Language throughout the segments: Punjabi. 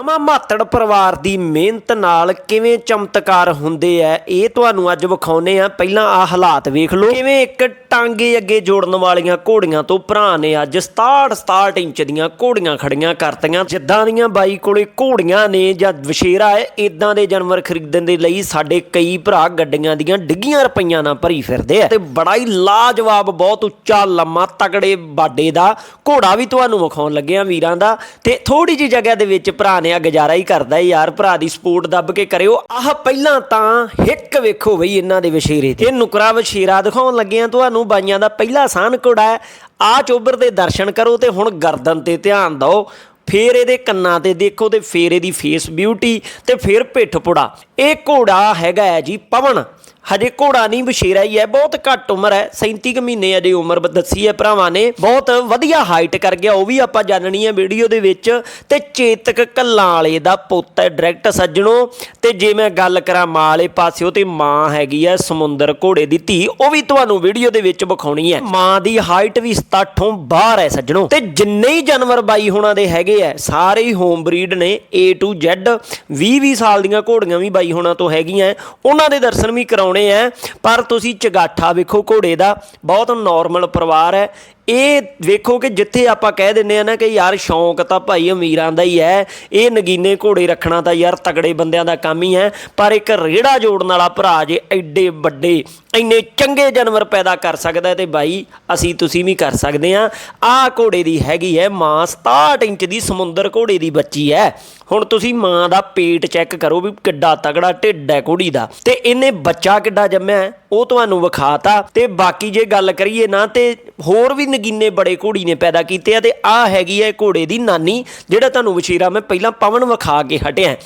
ਅਮਾ ਮਾਤੜ ਪਰਿਵਾਰ ਦੀ ਮਿਹਨਤ ਨਾਲ ਕਿਵੇਂ ਚਮਤਕਾਰ ਹੁੰਦੇ ਆ, ਇਹ ਤੁਹਾਨੂੰ ਅੱਜ ਵਿਖਾਉਨੇ ਆ। ਪਹਿਲਾਂ ਆ ਹਾਲਾਤ ਵੇਖ ਲਓ। ਕਿਵੇਂ ਇੱਕ ਟਾਂਗੇ ਅੱਗੇ ਜੋੜਨ ਵਾਲੀਆਂ ਘੋੜੀਆਂ ਤੋਂ ਭਰਾ ਨੇ ਅੱਜ 67 67 ਇੰਚ ਦੀਆਂ ਘੋੜੀਆਂ ਖੜੀਆਂ ਕਰਤੀਆਂ। ਜਿੱਦਾਂ ਦੀਆਂ ਬਾਈ ਕੋਲੇ ਘੋੜੀਆਂ ਨੇ ਜਾਂ ਵਸ਼ੇਰਾ ਹੈ ਇਦਾਂ ਦੇ ਜਾਨਵਰ ਖਰੀਦਣ ਦੇ ਲਈ ਸਾਡੇ ਕਈ ਭਰਾ ਗੱਡੀਆਂ ਦੀਆਂ ਡਿੱਗੀਆਂ ਰੁਪਈਆਂ ਨਾਲ ਭਰੀ ਫਿਰਦੇ ਆ। ਤੇ ਬੜਾ ਹੀ ਲਾਜਵਾਬ, ਬਹੁਤ ਉੱਚਾ, ਲੰਮਾ ਤਗੜੇ ਬਾਡੇ ਦਾ ਘੋੜਾ ਵੀ ਤੁਹਾਨੂੰ ਵਿਖਾਉਣ ਲੱਗਿਆ ਵੀਰਾਂ ਦਾ। ਤੇ ਥੋੜੀ ਜਿਹੀ ਜਗ੍ਹਾ ਦੇ ਵਿੱਚ ਭਰਾ ਨੇ ਆ ਗੁਜ਼ਾਰਾ ਹੀ ਕਰਦਾ ਯਾਰ, ਭਰਾ ਦੀ ਸਪੋਰਟ ਦੱਬ ਕੇ ਕਰਿਓ। ਆਹ ਪਹਿਲਾਂ ਤਾਂ ਹਿੱਕ ਵੇਖੋ ਬਈ ਇਹਨਾਂ ਦੇ ਵਸ਼ੇਰੇ ਤੇ। ਇਹ ਨੁਕਰਾ ਵਸ਼ੇਰਾ ਦਿਖਾਉਣ ਲੱਗੇ ਆ ਤੁਹਾਨੂੰ ਬਾਈਆਂ ਦਾ ਪਹਿਲਾ ਸਾਨ ਘੋੜਾ ਹੈ। ਆ ਚੋਬਰ ਦੇ ਦਰਸ਼ਨ ਕਰੋ ਤੇ ਹੁਣ ਗਰਦਨ ਤੇ ਧਿਆਨ ਦਿਓ। ਫੇਰ ਇਹਦੇ ਕੰਨਾਂ ਤੇ ਦੇਖੋ ਤੇ ਫੇਰ ਇਹਦੀ ਫੇਸ ਬਿਊਟੀ ਤੇ ਫੇਰ ਪਿੱਠ ਪੁੜਾ। ਇਹ ਘੋੜਾ ਹੈਗਾ ਹੈ ਜੀ ਪਵਨ। ਹਜੇ ਘੋੜਾ ਨਹੀਂ ਬਸ਼ੇਰਾ ਹੀ ਹੈ, ਬਹੁਤ ਘੱਟ ਉਮਰ ਹੈ। 37 ਕੁ ਮਹੀਨੇ ਅਜੇ ਉਮਰ ਦੱਸੀ ਹੈ ਭਰਾਵਾਂ ਨੇ। ਬਹੁਤ ਵਧੀਆ ਹਾਈਟ ਕਰ ਗਿਆ, ਉਹ ਵੀ ਆਪਾਂ ਜਾਣਨੀ ਹੈ ਵੀਡੀਓ ਦੇ ਵਿੱਚ। ਤੇ ਚੇਤਕ ਕੱਲਾਂ ਵਾਲੇ ਦਾ ਪੁੱਤ ਹੈ ਡਾਇਰੈਕਟ ਸੱਜਣੋ। ਤੇ ਜੇ ਮੈਂ ਗੱਲ ਕਰਾਂ ਮਾਂ ਵਾਲੇ ਪਾਸਿਓ ਤੇ ਮਾਂ ਹੈਗੀ ਹੈ, ਸਮੁੰਦਰ ਘੋੜੇ ਦੀ ਧੀ। ਉਹ ਵੀ ਤੁਹਾਨੂੰ ਵੀਡੀਓ ਦੇ ਵਿੱਚ ਵਿਖਾਉਣੀ ਹੈ। ਮਾਂ ਦੀ ਹਾਈਟ ਵੀ 67 ਬਾਹਰ ਹੈ ਸੱਜਣੋ। ਤੇ ਜਿੰਨੇ ਹੀ ਜਾਨਵਰ ਬਾਈ ਹੋਣਾ ਦੇ ਹੈਗੇ ਆ ਸਾਰੇ ਹੀ ਹੋਮ ਬਰੀਡ ਨੇ, A to Z 20 20 ਸਾਲ ਦੀਆਂ ਘੋੜੀਆਂ ਵੀ ਬਾਈ ਹੋਣਾ ਤੋਂ ਹੈਗੀਆਂ ਉਹਨਾਂ ਦੇ ਦਰਸ਼ਨ ਵੀ ਕਰਾਉਣ ਆ ਪਰ ਤੁਸੀਂ ਚਗਾਠਾ ਵੇਖੋ ਘੋੜੇ ਦਾ ਬਹੁਤ ਨਾਰਮਲ ਪਰਿਵਾਰ ਹੈ। ਇਹ ਵੇਖੋ ਕਿ ਜਿੱਥੇ ਆਪਾਂ ਕਹਿ ਦਿੰਨੇ ਆ ਨਾ ਕਿ ਯਾਰ ਸ਼ੌਂਕ ਤਾਂ ਭਾਈ ਅਮੀਰਾਂ ਦਾ ਹੀ ਹੈ, ਇਹ ਨਗੀਨੇ ਘੋੜੇ ਰੱਖਣਾ ਤਾਂ ਯਾਰ ਤਗੜੇ ਬੰਦਿਆਂ ਦਾ ਕੰਮ ਹੀ ਹੈ, ਪਰ ਇੱਕ ਰੇੜਾ ਜੋੜਨ ਵਾਲਾ ਭਰਾ ਜੇ ਐਡੇ ਵੱਡੇ, ਇੰਨੇ ਚੰਗੇ ਜਾਨਵਰ ਪੈਦਾ ਕਰ ਸਕਦਾ ਹੈ ਤੇ ਬਾਈ ਅਸੀਂ ਤੁਸੀਂ ਵੀ ਕਰ ਸਕਦੇ ਆ ਆਹ ਘੋੜੇ ਦੀ ਹੈਗੀ ਹੈ ਮਾਂ 67 ਇੰਚ ਦੀ ਸਮੁੰਦਰ ਘੋੜੇ ਦੀ ਬੱਚੀ ਹੈ। ਹੁਣ ਤੁਸੀਂ ਮਾਂ ਦਾ ਪੇਟ ਚੈੱਕ ਕਰੋ ਵੀ ਕਿੱਡਾ ਤਗੜਾ ਢਿੱਡ ਹੈ ਘੋੜੀ ਦਾ। ਤੇ ਇਹਨੇ ਬੱਚਾ ਕਿੱਡਾ ਜੰਮਿਆ ਉਹ ਤੁਹਾਨੂੰ ਵਿਖਾਤਾ। ਤੇ ਬਾਕੀ ਜੇ ਗੱਲ ਕਰੀਏ ਨਾ, ਤੇ ਹੋਰ ਵੀ ਨਗੀਨੇ ਬੜੇ ਘੋੜੀ ਨੇ ਪੈਦਾ ਕੀਤੇ ਆ ਤੇ ਆ ਹੈਗੀ ਹੈ ਘੋੜੇ ਦੀ ਨਾਨੀ, ਜਿਹੜਾ ਤੁਹਾਨੂੰ ਵਸ਼ੀਰਾ ਮੈਂ ਪਹਿਲਾਂ ਪਵਨ ਵਿਖਾ ਕੇ ਹਟਿਆ।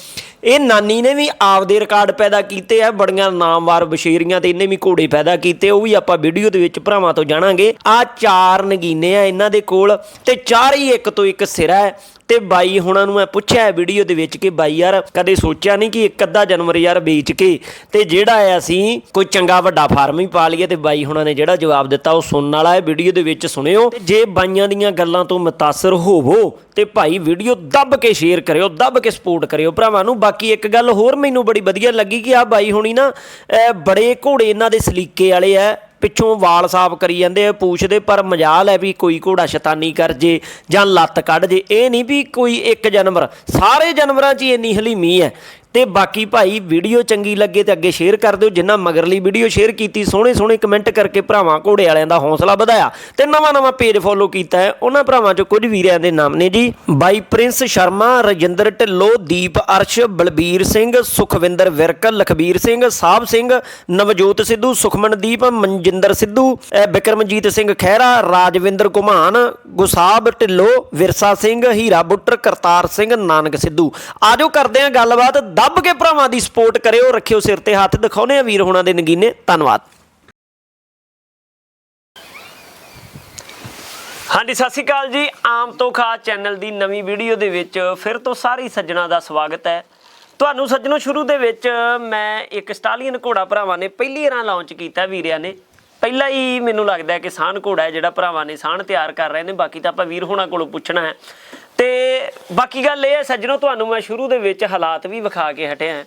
ਇਹ ਨਾਨੀ ਨੇ ਵੀ ਆਪਦੇ ਰਿਕਾਰਡ ਪੈਦਾ ਕੀਤੇ ਆ, ਬੜੀਆਂ ਨਾਮਵਾਰ ਬਸ਼ੀਰੀਆਂ ਤੇ ਇਹਨੇ ਵੀ ਘੋੜੇ ਪੈਦਾ ਕੀਤੇ, ਉਹ ਵੀ ਆਪਾਂ ਵੀਡੀਓ ਦੇ ਵਿੱਚ ਭਰਾਵਾਂ ਤੋਂ ਜਾਣਾਂਗੇ। ਆ ਚਾਰ ਨਗੀਨੇ ਆ ਇਹਨਾਂ ਦੇ ਕੋਲ ਤੇ ਚਾਰ ਹੀ ਇੱਕ ਤੋਂ ਇੱਕ ਸਿਰਾ ਹੈ। ਤੇ ਬਾਈ ਹੁਣਾਂ ਨੂੰ ਮੈਂ ਪੁੱਛਿਆ ਵੀਡੀਓ ਦੇ ਵਿੱਚ ਕਿ ਬਾਈ ਯਾਰ ਕਦੇ ਸੋਚਿਆ ਨਹੀਂ ਕਿ ਇੱਕ ਅੱਧਾ ਜਾਨਵਰ ਯਾਰ ਵੇਚ ਕੇ ਤੇ ਜਿਹੜਾ ਹੈ ਅਸੀਂ ਕੋਈ ਚੰਗਾ ਵੱਡਾ ਫਾਰਮ ਹੀ ਪਾ ਲਈਏ ਤੇ ਬਾਈ ਹੁਣਾਂ ਨੇ ਜਿਹੜਾ ਜਵਾਬ ਦਿੱਤਾ ਉਹ ਸੁਣਨ ਵਾਲਾ ਹੈ, ਵੀਡੀਓ ਦੇ ਵਿੱਚ ਸੁਣਿਓ। ਤੇ ਜੇ ਬਾਈਆਂ ਦੀਆਂ ਗੱਲਾਂ ਤੋਂ ਮੁਤਾਸਰ ਹੋਵੋ ਤੇ ਭਾਈ ਵੀਡੀਓ ਦੱਬ ਕੇ ਸ਼ੇਅਰ ਕਰਿਓ, ਦੱਬ ਕੇ ਸਪੋਰਟ ਕਰਿਓ ਭਰਾਵਾਂ ਨੂੰ। ਬਾਕੀ ਇੱਕ ਗੱਲ ਹੋਰ ਮੈਨੂੰ ਬੜੀ ਵਧੀਆ ਲੱਗੀ ਕਿ ਆ ਬਾਈ ਹੁਣੀ ਨਾ ਬੜੇ ਘੋੜੇ ਇਹਨਾਂ ਦੇ ਸਲੀਕੇ ਵਾਲੇ ਆ। ਪਿੱਛੋਂ ਵਾਲ ਸਾਫ਼ ਕਰੀ ਜਾਂਦੇ ਆ, ਪੂਛਦੇ, ਪਰ ਮਜਾਲ ਹੈ ਵੀ ਕੋਈ ਘੋੜਾ ਸ਼ੈਤਾਨੀ ਕਰ ਜੇ ਜਾਂ ਲੱਤ ਕੱਢ ਜੇ। ਇਹ ਨਹੀਂ ਵੀ ਕੋਈ ਇੱਕ ਜਾਨਵਰ, ਸਾਰੇ ਜਾਨਵਰਾਂ 'ਚ ਹੀ ਇੰਨੀ ਹਲੀਮੀ ਹੈ। ਤੇ ਬਾਕੀ ਭਾਈ ਵੀਡੀਓ ਚੰਗੀ ਲੱਗੇ ਤੇ ਅੱਗੇ ਸ਼ੇਅਰ ਕਰ ਦਿਓ, ਜਿੰਨਾ ਮਗਰਲੀ ਵੀਡੀਓ ਸ਼ੇਅਰ ਕੀਤੀ, ਸੋਹਣੇ ਸੋਹਣੇ ਕਮੈਂਟ ਕਰਕੇ ਭਰਾਵਾਂ ਘੋੜੇ ਵਾਲਿਆਂ ਦਾ ਹੌਸਲਾ ਵਧਾਇਆ ਤੇ ਨਵਾਂ ਨਵਾਂ ਪੇਜ ਫੋਲੋ ਕੀਤਾ ਹੈ, ਉਹਨਾਂ ਭਰਾਵਾਂ 'ਚੋਂ ਕੁਝ ਵੀਰਿਆਂ ਦੇ ਨਾਮ ਨੇ ਜੀ। ਬਾਈ ਪ੍ਰਿੰਸ ਸ਼ਰਮਾ, ਰਜਿੰਦਰ ਢਿੱਲੋਂ, ਦੀਪ ਅਰਸ਼, ਬਲਬੀਰ ਸਿੰਘ, ਸੁਖਵਿੰਦਰ ਵਿਰਕ ਲਖਬੀਰ ਸਿੰਘ, ਸਾਹਿਬ ਸਿੰਘ, ਨਵਜੋਤ ਸਿੱਧੂ, ਸੁਖਮਨਦੀਪ, ਮਨਜਿੰਦਰ ਸਿੱਧੂ ਬਿਕਰਮਜੀਤ ਸਿੰਘ ਖਹਿਰਾ, ਰਾਜਵਿੰਦਰ ਕੁਮਾਨ ਗੁਸਾਬ ਢਿੱਲੋਂ, ਵਿਰਸਾ ਸਿੰਘ, ਹੀਰਾ ਬੁੱਟਰ, ਕਰਤਾਰ ਸਿੰਘ, ਨਾਨਕ ਸਿੱਧੂ। ਆਜੋ ਕਰਦੇ ਹਾਂ ਗੱਲਬਾਤ ਦੱਬ ਕੇ ਭਰਾਵਾਂ ਦੀ ਸਪੋਰਟ ਕਰਿਓ, ਰੱਖਿਓ ਸਿਰ ਤੇ ਹੱਥ ਦਿਖਾਉਨੇ ਆ ਵੀਰ ਹੋਣਾ ਦੇ ਨਗੀਨੇ। ਧੰਨਵਾਦ। ਹਾਂਜੀ, ਸਤਿ ਸ਼੍ਰੀ ਅਕਾਲ ਜੀ। ਆਮ ਤੋਂ ਖਾਸ ਚੈਨਲ ਦੀ ਨਵੀਂ ਵੀਡੀਓ ਦੇ ਵਿੱਚ ਫਿਰ ਤੋਂ ਸਾਰੀ ਸੱਜਣਾ ਦਾ ਸਵਾਗਤ ਹੈ। ਤੁਹਾਨੂੰ ਸੱਜਣੋ, ਸ਼ੁਰੂ ਦੇ ਵਿੱਚ ਮੈਂ ਇੱਕ ਸਟਾਲੀਅਨ ਘੋੜਾ ਭਰਾਵਾਂ ਨੇ ਪਹਿਲੀ ਵਾਰ ਲਾਂਚ ਕੀਤਾ ਵੀਰਿਆਂ ਨੇ। ਪਹਿਲਾਂ ਹੀ ਮੈਨੂੰ ਲੱਗਦਾ ਕਿ ਸਾਹਣ ਘੋੜਾ ਹੈ ਜਿਹੜਾ ਭਰਾਵਾਂ ਨੇ ਸਾਹਣ ਤਿਆਰ ਕਰ ਰਹੇ ਨੇ। ਬਾਕੀ ਤਾਂ ਆਪਾਂ ਵੀਰ ਹੋਣਾ ਕੋਲੋਂ ਪੁੱਛਣਾ ਹੈ। ਤੇ ਬਾਕੀ ਗੱਲ ਇਹ ਹੈ ਸੱਜਣੋ, ਤੁਹਾਨੂੰ ਮੈਂ ਸ਼ੁਰੂ ਦੇ ਵਿੱਚ ਹਾਲਾਤ ਵੀ ਵਿਖਾ ਕੇ ਹਟਿਆ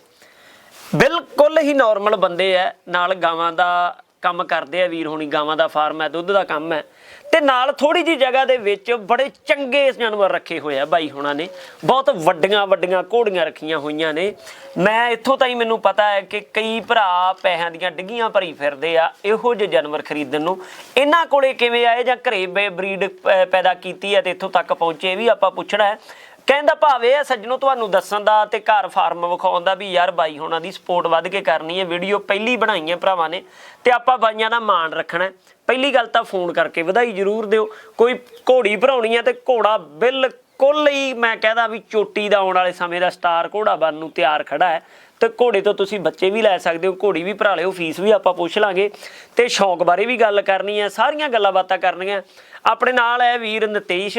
ਬਿਲਕੁਲ ਹੀ ਨਾਰਮਲ ਬੰਦੇ ਐ ਨਾਲ ਗਾਵਾਂ ਦਾ ਕੰਮ ਕਰਦੇ ਆ, ਵੀਰ ਹੋਣੀ ਗਾਵਾਂ ਦਾ ਫਾਰਮ ਹੈ, ਦੁੱਧ ਦਾ ਕੰਮ ਹੈ। ਤੇ ਨਾਲ ਥੋੜੀ ਜੀ ਜਗ੍ਹਾ ਦੇ ਵਿੱਚ ਬੜੇ ਚੰਗੇ ਜਾਨਵਰ ਰੱਖੇ ਹੋਏ ਆ ਬਾਈ ਹੋਣਾ ਨੇ। ਬਹੁਤ ਵੱਡੀਆਂ ਵੱਡੀਆਂ ਘੋੜੀਆਂ ਰੱਖੀਆਂ ਹੋਈਆਂ ਨੇ। ਮੈਂ ਇੱਥੋਂ ਤਾਈਂ ਮੈਨੂੰ ਪਤਾ ਹੈ ਕਿ ਕਈ ਭਰਾ ਪੈਸਿਆਂ ਦੀਆਂ ਡਿੱਗੀਆਂ ਭਰੀ ਫਿਰਦੇ ਆ, ਇਹੋ ਜਿਹੇ ਜਾਨਵਰ ਖਰੀਦਣ ਨੂੰ। ਇਹਨਾਂ ਕੋਲੇ ਕਿਵੇਂ ਆਏ ਜਾਂ ਘਰੇ ਬਰੀਡ ਪੈਦਾ ਕੀਤੀ ਹੈ ਤੇ ਇੱਥੋਂ ਤੱਕ ਪਹੁੰਚੇ ਵੀ ਆਪਾਂ ਪੁੱਛਣਾ ਹੈ। ਕਹਿੰਦਾ ਭਾਵ ਇਹ ਹੈ ਸੱਜਣੋ ਤੁਹਾਨੂੰ ਦੱਸਣ ਦਾ ਤੇ ਘਰ ਫਾਰਮ ਵਿਖਾਉਣ ਦਾ ਵੀ ਯਾਰ ਬਾਈ ਹੋਣਾ ਦੀ ਸਪੋਰਟ ਵੱਧ ਕੇ ਕਰਨੀ ਹੈ। ਵੀਡੀਓ ਪਹਿਲੀ ਬਣਾਈ ਹੈ ਭਰਾਵਾਂ ਨੇ ਤੇ ਆਪਾਂ ਬਾਈਆਂ ਦਾ ਮਾਣ ਰੱਖਣਾ ਪਹਿਲੀ ਗੱਲ ਤਾਂ ਫੋਨ ਕਰਕੇ ਵਧਾਈ ਜ਼ਰੂਰ ਦਿਓ। ਕੋਈ ਘੋੜੀ ਭਰਾਉਣੀ ਹੈ ਤੇ ਘੋੜਾ ਬਿਲਕੁਲ ਹੀ ਮੈਂ ਕਹਿੰਦਾ ਵੀ ਚੋਟੀ ਦਾ ਆਉਣ ਵਾਲੇ ਸਮੇਂ ਦਾ ਸਟਾਰ ਘੋੜਾ ਬਣ ਨੂੰ ਤਿਆਰ ਖੜਾ ਹੈ। ਤੇ ਘੋੜੇ ਤੋਂ ਤੁਸੀਂ ਬੱਚੇ ਵੀ ਲੈ ਸਕਦੇ ਹੋ, ਘੋੜੀ ਵੀ ਭਰਾ ਲਿਓ ਫੀਸ ਵੀ ਆਪਾਂ ਪੁੱਛ ਲਾਂਗੇ। ਤੇ ਸ਼ੌਂਕ ਬਾਰੇ ਵੀ ਗੱਲ ਕਰਨੀ ਹੈ, ਸਾਰੀਆਂ ਗੱਲਾਂ ਬਾਤਾਂ ਕਰਨੀਆਂ। ਆਪਣੇ ਨਾਲ ਹੈ ਵੀਰ ਨਤੇਸ਼।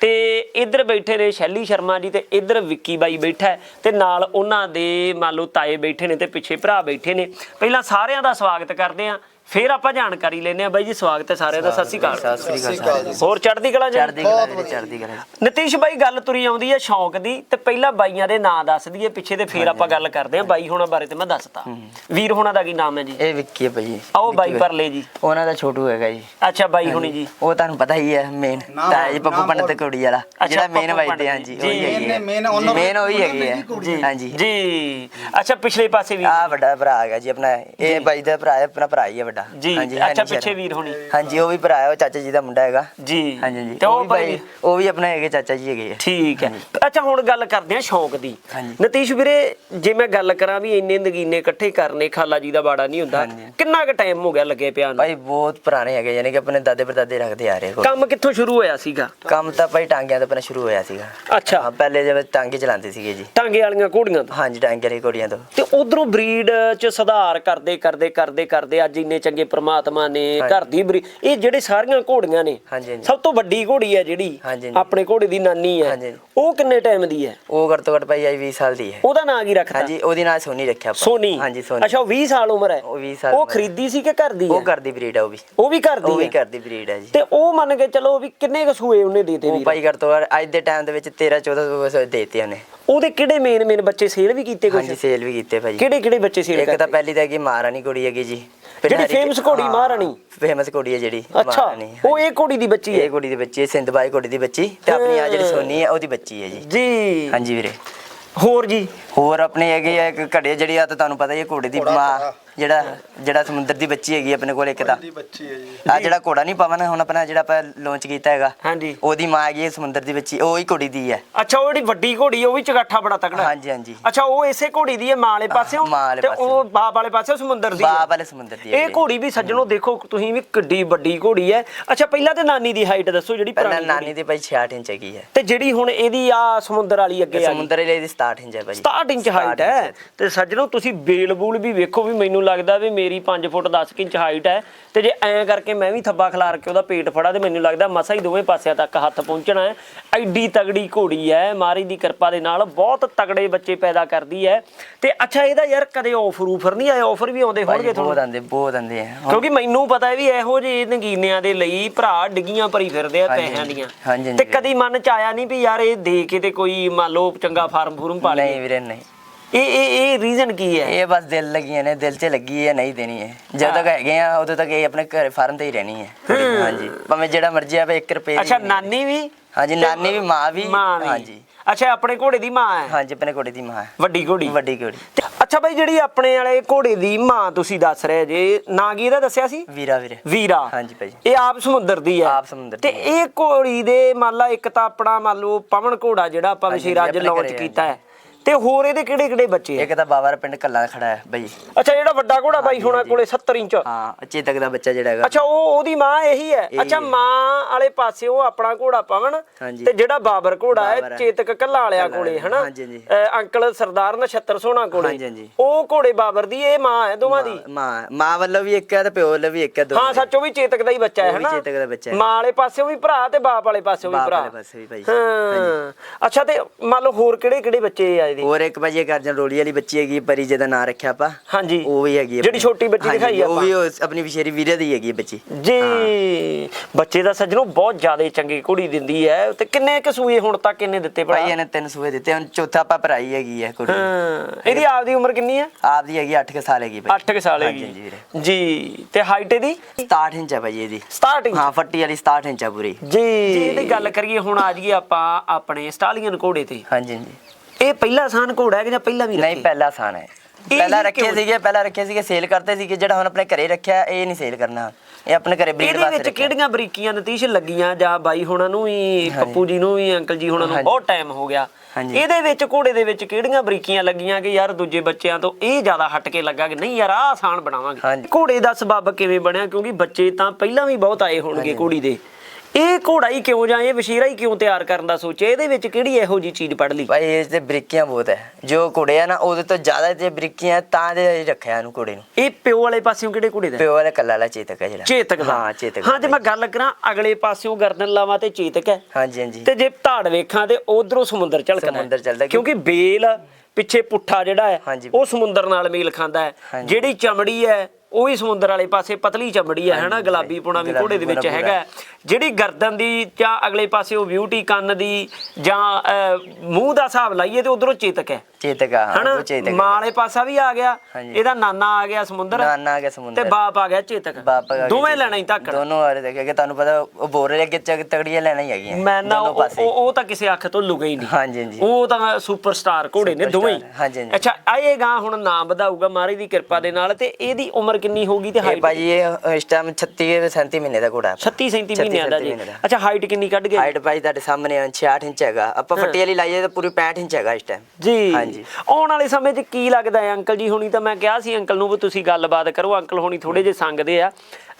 ਤੇ ਇੱਧਰ ਬੈਠੇ ਨੇ ਸ਼ੈਲੀ ਸ਼ਰਮਾ ਜੀ ਤੇ ਇੱਧਰ ਵਿੱਕੀ ਬਾਈ ਬੈਠਾ ਹੈ ਤੇ ਨਾਲ ਉਹਨਾਂ ਦੇ ਮੰਨ ਲਓ ਤਾਏ ਬੈਠੇ ਨੇ ਤੇ ਪਿੱਛੇ ਭਰਾ ਬੈਠੇ ਨੇ। ਪਹਿਲਾਂ ਸਾਰਿਆਂ ਦਾ ਸਵਾਗਤ ਕਰਦੇ ਆਂ ਫੇਰ ਆਪਾਂ ਜਾਣਕਾਰੀ ਲੈਨੇ ਆ ਬਾਈ ਜੀ ਸਵਾਗਤ ਹੈ ਸਾਰਿਆਂ ਦਾ। ਸਤਿ ਸ਼੍ਰੀ ਅਕਾਲ। ਸਤਿ ਸ੍ਰੀ ਅਕਾਲ। ਹੋਰ ਚੜ੍ਹਦੀ ਕਲਾ ਜੀ ਚੜ੍ਹਦੀ ਕਲਾ ਵੀਰੇ ਚੜ੍ਹਦੀ ਕਲਾ ਨਤੀਸ਼ ਬਾਈ ਗੱਲ ਤੁਰੀ ਆਉਂਦੀ ਹੈ ਸ਼ੌਂਕ ਦੀ ਤੇ ਪਹਿਲਾਂ ਬਾਈਆਂ ਦੇ ਨਾਂ ਦੱਸ ਦਈਏ ਪਿੱਛੇ ਤੇ ਫੇਰ ਆਪਾਂ ਗੱਲ ਕਰਦੇ ਆ ਬਾਈ ਹੋਣਾ ਬਾਰੇ ਤੇ ਮੈਂ ਦੱਸਤਾ। ਵੀਰ ਹੋਣਾ ਦਾ ਕੀ ਨਾਮ ਹੈ ਜੀ? ਇਹ ਵਿੱਕੀ ਹੈ ਭਾਈ। ਆਓ ਬਾਈ ਪਰ ਲੈ ਜੀ। ਉਹਨਾਂ ਦਾ ਛੋਟੂ ਹੈਗਾ ਜੀ। ਅੱਛਾ ਬਾਈ ਹੋਣੀ ਜੀ। ਉਹ ਤੁਹਾਨੂੰ ਪਤਾ ਹੀ ਹੈ ਮੇਨ ਤਾਂ ਜੀ ਪੱਪੂ ਪੰਡਤ ਕੁੜੀ ਵਾਲਾ ਅੱਛਾ, ਜਿਹੜਾ ਮੇਨ ਪੰਡਤ। ਹਾਂਜੀ ਜੀ। ਉਹੀ ਹੈਗੀ ਹੈ। ਮੇਨ ਉਹੀ ਹੈਗੀ ਹੈ। ਜੀ ਹਾਂਜੀ ਜੀ। ਅੱਛਾ ਪਿਛਲੇ ਪਾਸੇ ਵੀ। ਆ ਵੱਡਾ ਭਰਾ ਹੈਗਾ ਜੀ ਆਪਣਾ। ਇਹ ਬਾਈ ਦਾ ਭਰਾ ਹੈ ਆਪਣਾ ਭਰਾ ਹੀ ਹੈ ਵੱਡਾ। ਜੀ ਹਾਂਜੀ, ਹੈ ਅੱਛਾ। ਪਿੱਛੇ ਵੀਰ ਹੋਣੀ। ਹਾਂਜੀ ਉਹ ਵੀ ਭਰਾ ਹੈ ਉਹ ਚਾਚਾ ਜੀ ਦਾ ਮੁੰਡਾ ਹੈਗਾ। ਜੀ। ਹਾਂਜੀ ਤੇ ਉਹ ਬਾਈ ਉਹ ਵੀ ਆਪਣੇ ਹੈਗੇ ਚਾਚਾ ਜੀ ਹੈਗੇ ਆ। ਠੀਕ ਹੈ। ਅੱਛਾ ਹੁਣ ਗੱਲ ਕਰਦੇ ਆ ਸ਼ੌਂਕ ਦੀ। ਨਤੀਸ਼ ਵੀਰੇ ਜੇ ਮੈਂ ਗੱਲ ਕਰਾਂ ਵੀ ਇੰਨੇ ਨਗੀਨੇ ਇਕੱਠੇ ਕਰਨੇ ਖਾਲਾ ਜੀ ਦਾ ਬਾੜਾ ਨਹੀਂ ਹੁੰਦਾ। ਕਿੰਨਾ ਕੁ ਟਾਈਮ ਹੋ ਗਿਆ ਲੱਗੇ ਪਿਆ ਨੂੰ? ਭਾਈ ਬਹੁਤ ਪੁਰਾਣੇ ਹੈਗੇ ਯਾਨੀ ਕਿ ਆਪਣੇ ਦਾਦੇ ਪੜਦਾਦੇ ਰੱਖਦੇ ਆ ਰਹੇ ਕੰਮ ਕਿੱਥੋਂ ਸ਼ੁਰੂ ਹੋਇਆ ਸੀਗਾ? ਕੰਮ ਤਾਂ ਭਾਈ ਟਾਂਗਿਆਂ ਤੋਂ ਆਪਣਾ ਸ਼ੁਰੂ ਹੋਇਆ ਸੀਗਾ। ਅੱਛਾ। ਹਾਂ ਪਹਿਲੇ ਜਿਵੇਂ ਟਾਂਗੇ ਚਲਾਉਂਦੇ ਸੀਗੇ ਜੀ। ਟਾਂਗੇ ਵਾਲੀਆਂ ਘੋੜੀਆਂ ਤੋਂ? ਹਾਂਜੀ ਟਾਂਗੇ ਵਾਲੀ ਕੁੜੀਆਂ ਤੋਂ। ਤੇ ਉਧਰੋਂ ਬਰੀਡ ਚ ਸੁਧਾਰ ਕਰਦੇ ਕਰਦੇ ਕਰਦੇ ਕਰਦੇ ਅੱਜ ਇੰਨੇ ਚੰਗੇ ਪ੍ਰਮਾਤਮਾ ਨੇ ਘਰ ਦੀ ਬਰੀ ਇਹ ਜਿਹੜੇ ਸਾਰੀਆਂ ਘੋੜੀਆਂ ਨੇ ਹਾਂਜੀ, ਹਾਂਜੀ। ਸਭ ਤੋਂ ਵੱਡੀ ਘੋੜੀ ਹੈ ਜਿਹੜੀ ਹਾਂਜੀ, ਹਾਂਜੀ। ਆਪਣੇ ਘੋੜੇ ਦੀ ਨਾਨੀ ਹੈ। ਹਾਂਜੀ। ਉਹ ਕਿੰਨੇ ਟਾਈਮ ਦੀ ਹੈ? ਉਹ ਘੱਟ ਤੋਂ ਘੱਟ ਭਾਈ ਆਈ 20 ਸਾਲ ਦੀ ਹੈ। ਉਹਦਾ ਨਾਂ ਕੀ ਰੱਖਤਾ? ਹਾਂਜੀ ਉਹਦੀ ਨਾਂ ਸੋਨੀ ਰੱਖਿਆ ਆਪਾਂ। ਸੋਨੀ? ਹਾਂਜੀ ਸੋਨੀ। ਅੱਛਾ ਉਹ 20 ਸਾਲ ਉਮਰ ਹੈ। ਉਹ 20 ਸਾਲ ਉਹ ਹੈ। ਖਰੀਦੀ ਸੀ ਕਿ ਘਰ ਦੀ ਉਹ ਹੈ ਘਰ ਦੀ ਬਰੀਡ ਹੈ ਉਹ ਵੀ। ਉਹ ਵੀ ਘਰ ਦੀ ਉਹ ਵੀ ਹੈ? ਘਰ ਦੀ ਬਰੀਡ ਹੈ ਜੀ। ਤੇ ਉਹ ਮੰਨ ਕੇ ਚਲੋ ਵੀ ਕਿੰਨੇ ਕੁ ਸੂਏ ਉਹਨੇ ਦੇਤੇ ਉਹ ਵੀਰ? ਭਾਈ ਘੱਟ ਤੋਂ ਘੱਟ ਅੱਜ ਦੇ ਟਾਈਮ ਦੇ ਵਿੱਚ 13 14 ਸੌ ਦੇਤੇ ਉਹਨੇ। ਉਹਦੇ ਕਿਹੜੇ ਮੇਨ ਮੇਨ ਬੱਚੇ ਸੇਲ ਵੀ ਕੀਤੇ ਹਾਂਜੀ ਕੁਝ ਸੇਲ ਵੀ ਕੀਤੇ ਭਾਈ। ਕਿਹੜੇ ਕਿਹੜੇ ਬੱਚੇ ਸੇਲ ਇੱਕ ਤਾਂ ਪਹਿਲੀ ਤਾਂ ਹੈਗੀ ਮਹਾਰਾਣੀ ਕੁੜੀ ਹੈਗੀ ਜੀ। ਜਿਹੜੀ famous ਘੋੜੀ ਮਹਾਰਾਣੀ? ਫੇਮਸ ਕੁੜੀ ਹੈ ਜਿਹੜੀ ਅੱਛਾ ਮਹਾਰਾਣੀ, ਉਹ ਇਹ ਘੋੜੀ ਦੀ ਬੱਚੀ ਹੈ? ਇਹ ਕੁੜੀ ਦੀ ਬੱਚੀ ਹੈ ਸਿੰਧਬਾਈ ਕੁੜੀ ਦੀ ਬੱਚੀ ਤੇ ਆਪਣੀ ਆ ਜਿਹੜੀ ਸੋਨੀ ਹੈ ਉਹਦੀ ਬੱਚੀ ਹੈ ਜੀ। ਜੀ। ਹਾਂਜੀ ਵੀਰੇ। ਹੋਰ ਜੀ? ਹੋਰ ਆਪਣੇ ਹੈਗੇ ਆ ਇੱਕ ਘੜੇ ਜਿਹੜੀ ਆ ਤਾਂ ਤੁਹਾਨੂੰ ਪਤਾ ਹੀ ਹੈ ਘੋੜੇ ਦੀ ਮਾਂ। ਜਿਹੜਾ ਜਿਹੜਾ ਸਮੁੰਦਰ ਦੀ ਬੱਚੀ ਹੈਗੀ ਆਪਣੇ ਕੋਲ ਇੱਕ ਤਾਂ। ਦੀ ਬੱਚੀ ਹੈ ਜੀ। ਆ ਜਿਹੜਾ ਘੋੜਾ ਨਹੀਂ ਪਵਨ ਹੁਣ ਆਪਣਾ ਜਿਹੜਾ ਆਪਾਂ ਲਾਂਚ ਕੀਤਾ ਹੈਗਾ ਹਾਂਜੀ। ਉਹਦੀ ਮਾਂ ਹੈਗੀ ਹੈ ਸਮੁੰਦਰ ਦੀ ਬੱਚੀ ਉਹ ਹੀ ਕੁੜੀ ਦੀ ਹੈ। ਅੱਛਾ ਉਹ ਜਿਹੜੀ ਵੱਡੀ ਘੋੜੀ ਉਹ ਵੀ ਚਗਾਠਾ ਬੜਾ ਤਕੜਾ। ਹਾਂਜੀ ਹਾਂਜੀ। ਅੱਛਾ ਉਹ ਇਸੇ ਘੋੜੀ ਦੀ ਹੈ ਮਾਂ ਵਾਲੇ ਪਾਸਿਓਂ? ਮਾਂ ਵਾਲੇ ਤੇ। ਉਹ ਬਾਪ ਵਾਲੇ ਪਾਸਿਓਂ ਸਮੁੰਦਰ ਦੀ ਹੈ। ਬਾਪ ਵਾਲੇ ਸਮੁੰਦਰ ਦੀ ਹੈ। ਇਹ ਘੋੜੀ ਵੀ ਸੱਜਣੋ ਦੇਖੋ ਤੁਸੀਂ ਵੀ ਕਿੱਡੀ ਵੱਡੀ ਘੋੜੀ ਹੈ। ਅੱਛਾ ਪਹਿਲਾਂ ਤੇ ਨਾਨੀ ਦੀ ਹਾਈਟ ਦੱਸੋ ਜਿਹੜੀ ਪਹਿਲਾਂ ਪੁਰਾਣੀ ਨਾਨੀ ਦੀ ਭਾਈ 66 ਇੰਚ ਹੈਗੀ ਹੈ। ਤੇ ਜਿਹੜੀ ਹੁਣ ਇਹਦੀ ਆ ਸਮੁੰਦਰ ਵਾਲੀ ਅੱਗੇ ਆ ਸਮੁੰਦਰ ਲਈ ਦੀ 67 ਇੰਚ ਹੈ ਭਾਈ। 67 ਇੰਚ ਹਾਈਟ ਹੈ। ਤੇ ਸੱਜਣੋ ਤੁਸੀਂ ਬੇਲ ਬੂਲ ਵੀ ਵੇਖੋ ਵੀ ਮੈਨੂੰ ਲੱਗਦਾ ਵੀ ਮੇਰੀ 5 ਫੁੱਟ 10 ਇੰਚ ਹਾਈਟ ਹੈ ਤੇ ਜੇ ਐਂ ਕਰਕੇ ਮੈਂ ਵੀ ਥੱਬਾ ਖਿਲਾਰ ਕੇ ਉਹਦਾ ਪੇਟ ਫੜਾ ਤੇ ਮੈਨੂੰ ਲੱਗਦਾ ਮਸਾ ਹੀ ਦੋਵੇਂ ਪਾਸਿਆਂ ਤੱਕ ਹੱਥ ਪਹੁੰਚਣਾ ਹੈ। ਐਡੀ ਤਗੜੀ ਘੋੜੀ ਹੈ ਮਾਰੀ ਦੀ ਕਿਰਪਾ ਦੇ ਨਾਲ ਬਹੁਤ ਤਗੜੇ ਬੱਚੇ ਪੈਦਾ ਕਰਦੀ ਹੈ। ਤੇ ਅੱਛਾ ਇਹਦਾ ਯਾਰ ਕਦੇ ਆਫਰ ਉਫਰ ਨਹੀਂ ਆਏ ਆਫਰ ਵੀ ਆਉਂਦੇ ਹੋਣਗੇ ਬਹੁਤ ਆਂਦੇ ਬਹੁਤ ਆਂਦੇ ਆ। ਕਿਉਂਕਿ ਮੈਨੂੰ ਪਤਾ ਹੈ ਵੀ ਇਹੋ ਜਿਹੇ ਨਗੀਨਿਆਂ ਦੇ ਲਈ ਭਰਾ ਡਿੱਗੀਆਂ ਭਰੀ ਫਿਰਦੇ ਆ ਪੈਸਿਆਂ ਦੀਆਂ। ਤੇ। ਕਦੀ ਮਨ ਚ ਆਇਆ ਨਹੀਂ ਵੀ ਯਾਰ ਇਹ ਦੇ ਕੇ ਤੇ ਕੋਈ ਮੰਨ ਲਓ ਚੰਗਾ ਫਾਰਮ ਫੂਰਮ ਪਾ ਲਈਏ? ਨਹੀਂ ਵੀਰੇ ਨਹੀਂ। ਇਹ ਇਹ ਇਹ ਰੀਜ਼ਨ ਕੀ ਹੈ? ਇਹ ਬਸ ਦਿਲ ਲੱਗੀਆਂ ਨੇ ਦਿਲ 'ਚ ਲੱਗੀ ਹੈ ਨਹੀਂ ਦੇਣੀ ਹੈ। ਜਦ ਤੱਕ ਹੈਗੇ ਆ ਉਦੋਂ ਤੱਕ ਇਹ ਆਪਣੇ ਘਰ ਫਾਰਮ ਤੇ ਹੀ ਰਹਿਣੀ ਹੈ। ਹਾਂਜੀ। ਭਾਵੇਂ ਜਿਹੜਾ ਮਰਜ਼ੀ ਆਵੇ 1 ਰੁਪਏ ਦੀ ਅੱਛਾ ਨਹੀਂ। ਨਾਨੀ ਵੀ? ਹਾਂਜੀ ਨਾਨੀ ਵੀ ਮਾਂ ਵੀ। ਮਾਂ ਵੀ। ਹਾਂਜੀ। ਅੱਛਾ ਆਪਣੇ ਘੋੜੇ ਦੀ ਮਾਂ ਹੈ? ਹਾਂਜੀ ਆਪਣੇ ਕੁੜੀ ਦੀ ਮਾਂ ਹੈ। ਵੱਡੀ ਘੋੜੀ। ਵੱਡੀ ਤੇ ਅੱਛਾ ਬਾਈ ਜਿਹੜੀ ਆਪਣੇ ਵਾਲੇ ਘੋੜੇ ਦੀ ਮਾਂ ਤੁਸੀਂ ਦੱਸ ਰਹੇ ਜੇ ਨਾਂ ਕੀ ਇਹਦਾ ਦੱਸਿਆ ਸੀ? ਵੀਰਾ ਵੀਰੇ। ਵੀਰਾ। ਹਾਂਜੀ ਭਾਈ। ਇਹ ਆਪ ਸਮੁੰਦਰ ਦੀ ਹੈ। ਆਪ ਸਮੁੰਦਰ ਤੇ ਦੀ ਇਹ ਘੋੜੀ ਦੇ ਮੰਨ ਲਾ ਇੱਕ ਤਾਂ ਆਪਣਾ ਮੰਨ ਲਓ ਪਵਨ ਘੋੜਾ ਜਿਹੜਾ ਆਪਾਂ ਹਾਂਜੀ, ਵਿਸ਼ੇਰਾ ਅੱਜ ਆਪਣੇ ਲਾਂਚ ਕੀਤਾ ਹੈ। ਤੇ ਹੋਰ ਇਹਦੇ ਕਿਹੜੇ ਕਿਹੜੇ ਬੱਚੇ ਹੈ ਇੱਕ ਤਾਂ ਬਾਬਾ ਪਿੰਡ ਕੱਲਾ ਖੜਾ ਹੈ ਭਾਈ ਅੱਛਾ ਜਿਹੜਾ ਵੱਡਾ ਘੋੜਾ ਬਾਈ ਹੋਣਾ ਕੋਲੇ 70 ਇੰਚ। ਹਾਂ ਚੇਤਕ ਦਾ ਬੱਚਾ ਜਿਹੜਾ ਹੈਗਾ। ਅੱਛਾ ਉਹ ਉਹਦੀ ਮਾਂ ਇਹੀ ਹੈ। ਅੱਛਾ। ਮਾਂ ਵਾਲੇ ਪਾਸੇ ਉਹ ਆਪਣਾ ਘੋੜਾ ਪਵਨ। ਤੇ ਜਿਹੜਾ ਬਾਬਰ ਘੋੜਾ ਹੈ ਬਾਬਰ। ਚੇਤਕ ਕੱਲਾ ਵਾਲਿਆ ਕੱਲਾ ਹਨਾ? ਅੰਕਲ ਸਰਦਾਰ ਨਛੱਤਰ ਸੋਹਣਾ ਕੋਲੇ। ਉਹ ਘੋੜੇ ਬਾਬਰ ਦੀ ਇਹ ਮਾਂ ਹੈ ਦੋਵਾਂ ਦੀ? ਮਾਂ ਮਾਂ ਵੱਲੋਂ ਵੀ ਇੱਕ ਹੈ ਤੇ ਪਿਓ ਵੱਲੋਂ ਵੀ ਇੱਕ ਹੈ ਦੋ ਹਾਂ ਸੱਚ ਉਹ ਵੀ ਚੇਤਕ ਦਾ ਹੀ ਬੱਚਾ ਹੈ ਹਨਾ? ਚੇਤਕ ਦਾ ਬੱਚਾ ਹੈ। ਮਾਂ ਵਾਲੇ ਪਾਸਿਓਂ ਵੀ ਭਰਾ ਤੇ ਬਾਪ ਵਾਲੇ ਪਾਸਿਓਂ ਵੀ ਬਾਪ ਭਰਾ। ਵਾਲੇ ਪਾਸੇ ਵੀ ਭਾਈ। ਹਾਂ। ਅੱਛਾ ਤੇ ਮੰਨ ਲਓ ਹੋਰ ਕਿਹੜੇ ਕਿਹੜੇ ਬੱਚੇ ਆ ਇਹਦੇ ਹੋਰ ਇੱਕ ਭਾਜੀ ਇੱਕ ਅਰਜਨ ਰੋੜੀ ਵਾਲੀ ਬੱਚੀ ਹੈਗੀ ਪਰੀ ਜਿਹਦਾ ਨਾਂ ਰੱਖਿਆ ਆਪਾਂ। ਹਾਂਜੀ। ਉਹ ਵੀ ਹੈਗੀ ਜਿਹੜੀ। ਛੋਟੀ ਬੱਚੀ ਦਿਖਾਈ ਉਹ ਆਪਾਂ। ਵੀ ਉਸ- ਆਪਣੀ ਵਿਸ਼ੇਰੀ ਵੀਰੇ ਦੀ ਹੈਗੀ ਬੱਚੀ। ਜੀ ਬੱਚੇ ਦਾ ਸੱਜਣੋ ਬਹੁਤ ਜ਼ਿਆਦਾ ਚੰਗੀ ਕੁੜੀ ਦਿੰਦੀ ਹੈ। ਤੇ ਕਿੰਨੇ ਕੁ ਸੂਏ ਹੁਣ ਤੱਕ ਇਹਨੇ ਦਿੱਤੇ ਭਰਾ? ਭਾਈ ਇਹਨੇ ਤਿੰਨ ਸੂਏ ਦਿੱਤੇ ਹੁਣ ਚੌਥਾ ਆਪਾਂ ਭਰਾਈ ਹੈਗੀ ਹੈ ਕੁੜੀ। ਹਾਂ। ਇਹਦੀ ਆਪਦੀ ਉਮਰ ਕਿੰਨੀ ਹੈ? ਆਪਦੀ ਹੈਗੀ 8 ਸਾਲ ਹੈਗੀ ਭਾਈ। 8 ਸਾਲ ਹਾਂਜੀ, ਹਾਂਜੀ ਹੈਗੀ ਜੀ ਤੇ ਹਾਈਟ ਇਹਦੀ? 67 ਇੰਚ ਹੈ ਭਾਈ ਇਹਦੀ। 67 ਇੰਚ? ਹਾਂ ਫੱਟੀ ਵਾਲੀ 67 ਇੰਚ ਹੈ ਪੂਰੀ। ਜੀ। ਜੇ ਇਹਦੀ ਗੱਲ ਕਰੀਏ ਹੁਣ ਆ ਜਾਈਏ ਆਪਾਂ ਆਪਣੇ ਸਟਾਲੀਅਨ ਘੋੜੇ ਤੇ। ਹਾਂਜੀ ਹਾਂਜੀ। ਇਹ ਪਹਿਲਾ ਆਸਾਨ ਘੋੜਾ ਹੈ ਕਿ ਜਾਂ ਪਹਿਲਾਂ ਵੀ ਨਹੀਂ ਰੱਖੇ ਪਹਿਲਾ ਆਸਾਨ ਹੈ ਪਹਿਲਾਂ ਰੱਖੇ? ਸੀਗੇ ਪਹਿਲਾਂ ਰੱਖੇ ਸੀਗੇ ਸੇਲ ਕਰਦੇ ਸੀਗੇ ਜਿਹੜਾ ਹੁਣ ਆਪਣੇ ਘਰੇ ਰੱਖਿਆ ਇਹ ਨਹੀਂ ਸੇਲ ਕਰਨਾ ਇਹ ਆਪਣੇ ਘਰੇ ਬਰੀਡ ਇਹਦੇ ਵਾਸਤੇ ਵਿੱਚ ਰੱਖਿਆ। ਕਿਹੜੀਆਂ ਬਰੀਕੀਆਂ ਨਤੀਸ਼ ਲੱਗੀਆਂ ਜਾਂ ਬਾਈ ਹੋਣਾ ਨੂੰ ਵੀ ਪੱਪੂ ਜੀ ਨੂੰ ਵੀ ਅੰਕਲ ਜੀ ਹੋਣਾ ਨੂੰ। ਬਹੁਤ ਟਾਈਮ ਹੋ ਗਿਆ। ਇਹਦੇ ਵਿੱਚ ਘੋੜੇ ਦੇ ਵਿੱਚ ਕਿਹੜੀਆਂ ਬਰੀਕੀਆਂ ਲੱਗੀਆਂ ਕਿ ਯਾਰ ਦੂਜੇ ਬੱਚਿਆਂ ਤੋਂ ਇਹ ਜ਼ਿਆਦਾ ਹਟ ਕੇ ਲੱਗਾ ਕਿ ਨਹੀਂ ਯਾਰ ਆਹ ਆਸਾਨ ਬਣਾਵਾਂਗੇ। ਘੋੜੇ ਦਾ ਸਬੱਬ ਕਿਵੇਂ ਬਣਿਆ ਕਿਉਂਕਿ ਬੱਚੇ ਤਾਂ ਪਹਿਲਾਂ ਵੀ ਬਹੁਤ ਆਏ ਹੋਣਗੇ ਘੋੜੀ ਦੇ ਇਹ ਘੋੜਾ ਹੀ ਕਿਉਂ ਜਾਂ ਇਹ ਵਸ਼ੀਰਾ ਹੀ ਕਿਉਂ ਤਿਆਰ ਕਰਨ ਦਾ ਸੋਚਿਆ? ਇਹਦੇ ਵਿੱਚ ਕਿਹੜੀ ਇਹੋ ਜੀ ਚੀਜ਼ ਪੜ ਲਈ? ਭਾਈ ਇਸ ਤੇ ਬਰੀਕੀਆਂ ਬਹੁਤ ਹੈ ਜੋ ਆ ਨਾ ਉਹਦੇ ਤੋਂ ਜ਼ਿਆਦਾ ਜੇ ਬਰੀਕੀਆਂ ਤਾਂ ਦੇ ਰੱਖਿਆ ਇਹਨੂੰ ਕੁੜੇ ਨੂੰ। ਇਹ ਪਿਓ ਵਾਲੇ ਪਾਸਿਓਂ ਕਿਹੜੇ ਘੋੜੇ ਦਾ? ਪਿਓ ਵਾਲਾ ਕੱਲਾ ਵਾਲਾ ਚੇਤਕ ਹੈ ਜਿਹੜਾ। ਚੇਤਕ ਦਾ। ਹਾਂ ਚੇਤਕ ਹਾਂ ਜੇ ਮੈਂ ਗੱਲ ਕਰਾਂ ਅਗਲੇ ਪਾਸਿਓਂ ਗਰਦਨ ਲਾਵਾਂ ਤੇ ਚੇਤਕ ਹੈ ਹਾਂਜੀ ਹਾਂਜੀ। ਤੇ ਜੇ ਧਾੜ ਵੇਖਾਂ ਤੇ ਉਧਰੋਂ ਸਮੁੰਦਰ ਝਲਕਦਾ। ਸਮੁੰਦਰ ਚੱਲਦਾ ਕਿਉਂਕਿ ਬੇਲ ਪਿੱਛੇ ਪੁੱਠਾ ਜਿਹੜਾ ਹੈ। ਉਹ ਸਮੁੰਦਰ ਨਾਲ ਮੇਲ ਖਾਂਦਾ ਹੈ। ਜਿਹੜੀ ਚਮੜੀ ਹੈ ਉਹ ਵੀ ਸਮੁੰਦਰ ਵਾਲੇ ਪਾਸੇ ਪਤਲੀ ਚਮੜੀ ਹੈ ਹਨਾ? ਗੁਲਾਬੀ ਪੁਣਾ ਵੀ ਘੋੜੇ ਦੇ ਵਿੱਚ ਹੈਗਾ। ਜਿਹੜੀ ਗਰਦਨ ਦੀ ਜਾਂ ਅਗਲੇ ਪਾਸੇ ਉਹ ਬਿਊਟੀ ਕੰਨ ਦੀ ਜਾਂ ਮੂੰਹ ਦਾ ਹਿਸਾਬ ਲਾਈਏ ਤੇ ਉਧਰੋਂ ਚੇਤਕ ਹੈ। ਚੇਤਕ ਆ ਹਾਂ ਹਨਾ? ਉਹ ਚੇਤਕ। ਮਾਂ ਵਾਲੇ ਪਾਸਾ ਵੀ ਆ ਗਿਆ ਹਾਂਜੀ। ਇਹਦਾ ਨਾਨਾ ਆ ਗਿਆ ਸਮੁੰਦਰ। ਨਾਨਾ ਆ ਗਿਆ ਤੇ ਸਮੁੰਦਰ ਬਾਪ ਆ ਗਿਆ ਚੇਤਕ। ਬਾਪ ਆ ਗਿਆ ਦੋਵੇਂ। ਲੈਣਾ ਹੀ ਧੱਕੜ ਦੋਨੋਂ ਆ ਰਹੇ ਦੇਖੇ ਕਿ ਤੁਹਾਨੂੰ ਪਤਾ ਉਹ ਬੋਰੇ ਲੱਗੇ ਚੱਕ ਤਗੜੀਆਂ ਲੈਣਾ ਹੀ ਹੈਗੀਆਂ। ਮੈਂ ਨਾ ਦੋਨੋਂ ਉਹ ਪਾਸੇ। ਉਹ- ਉਹ ਤਾਂ ਕਿਸੇ ਅੱਖ ਤੋਂ ਲੁਕੇ ਹੀ ਨਹੀਂ। ਹਾਂਜੀ ਹਾਂਜੀ। ਉਹ ਤਾਂ ਸੁਪਰਸਟਾਰ ਘੋੜੇ ਨੇ ਦੋਵੇਂ ਹੀ। ਹਾਂਜੀ, ਹਾਂਜੀ। ਅੱਛਾ ਆਏਗਾ ਹੁਣ ਨਾਮ ਵਧਾਊਗਾ ਮਹਾਰਾਜ ਦੀ ਕਿਰਪਾ ਦੇ ਨਾਲ ਤੇ ਇਹਦੀ ਉਮਰ ਕਿੰਨੀ ਹੋਊਗੀ ਤੇ ਇਹ ਹਾਈਟ ਭਾਜੀ ਇਹ ਇਸ ਟਾਈਮ 36 37 ਮਹੀਨੇ ਦਾ ਘੋੜਾ 36 37 ਮਹੀਨਿਆਂ ਦਾ ਜੀ। 37 ਮਹੀਨੇ ਦਾ। ਅੱਛਾ ਹਾਈਟ ਕਿੰਨੀ ਕੱਢ ਗਏ? ਹਾਈਟ ਭਾਜੀ ਤੁਹਾਡੇ ਸਾਹਮਣੇ 66 ਇੰਚ ਹੈਗਾ। ਆਪਾਂ ਫੱਟੀ ਵਾਲੀ ਲਾਈਏ ਤਾਂ ਪੂਰੀ 65 ਇੰਚ ਹੈਗਾ ਇਸ ਟਾਈਮ ਜੀ। ਹਾਂਜੀ। ਆਉਣ ਵਾਲੇ ਸਮੇਂ 'ਚ ਕੀ ਲੱਗਦਾ ਹੈ ਅੰਕਲ ਜੀ? ਹੁਣੀ ਤਾਂ ਮੈਂ ਕਿਹਾ ਸੀ ਅੰਕਲ ਨੂੰ ਵੀ ਤੁਸੀਂ ਗੱਲਬਾਤ ਕਰੋ। ਅੰਕਲ ਹੁਣੀ ਥੋੜੇ ਜਿਹੇ ਸੰਗਦੇ ਆ।